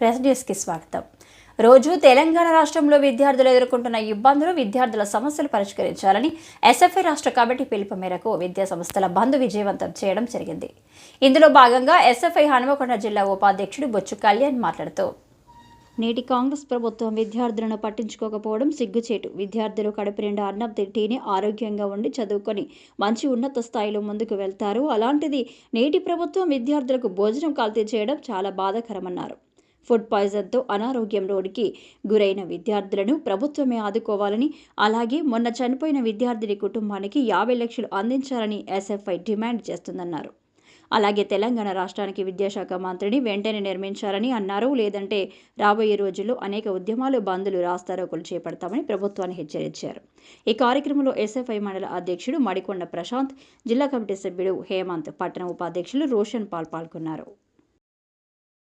Press న్యూస్కి స్వాగతం. రోజు తెలంగాణ రాష్ట్రంలో విద్యార్థులు ఎదుర్కొంటున్న ఇబ్బందులు విద్యార్థుల సమస్యలు పరిష్కరించాలని ఎస్ఎఫ్ఐ రాష్ట్ర కమిటీ పిలుపు మేరకు విద్యా సంస్థల బంద్ విజయవంతం చేయడం జరిగింది. ఇందులో భాగంగా ఎస్ఎఫ్ఐ హనుమకొండ జిల్లా ఉపాధ్యక్షుడు బొచ్చు కళ్యాణ్ మాట్లాడుతూ నేటి కాంగ్రెస్ ప్రభుత్వం విద్యార్థులను పట్టించుకోకపోవడం సిగ్గుచేటు. విద్యార్థులు కడుపు నిండా అన్నం తింటేనే ఆరోగ్యంగా ఉండి చదువుకొని మంచి ఉన్నత స్థాయిలో ముందుకు వెళ్తారు. అలాంటిది నేటి ప్రభుత్వం విద్యార్థులకు భోజనం కల్తీ చేయడం చాలా బాధాకరమన్నారు. ఫుడ్ పాయిజన్తో అనారోగ్యం రోడ్డుకి గురైన విద్యార్థులను ప్రభుత్వమే ఆదుకోవాలని అలాగే మొన్న చనిపోయిన విద్యార్థిని కుటుంబానికి యాభై లక్షలు అందించాలని ఎస్ఎఫ్ఐ డిమాండ్ చేస్తుందన్నారు. అలాగే తెలంగాణ రాష్ట్రానికి విద్యాశాఖ మంత్రిని వెంటనే నిర్మించాలని అన్నారు. లేదంటే రాబోయే రోజుల్లో అనేక ఉద్యమాలు బంద్లు రాస్తారోకులు చేపడతామని ప్రభుత్వాన్ని హెచ్చరించారు. ఈ కార్యక్రమంలో ఎస్ఎఫ్ఐ మండల అధ్యక్షుడు మడికొండ ప్రశాంత్ జిల్లా కమిటీ సభ్యుడు హేమంత్ పట్టణ ఉపాధ్యక్షులు రోషన్ పాల్ పాల్గొన్నారు.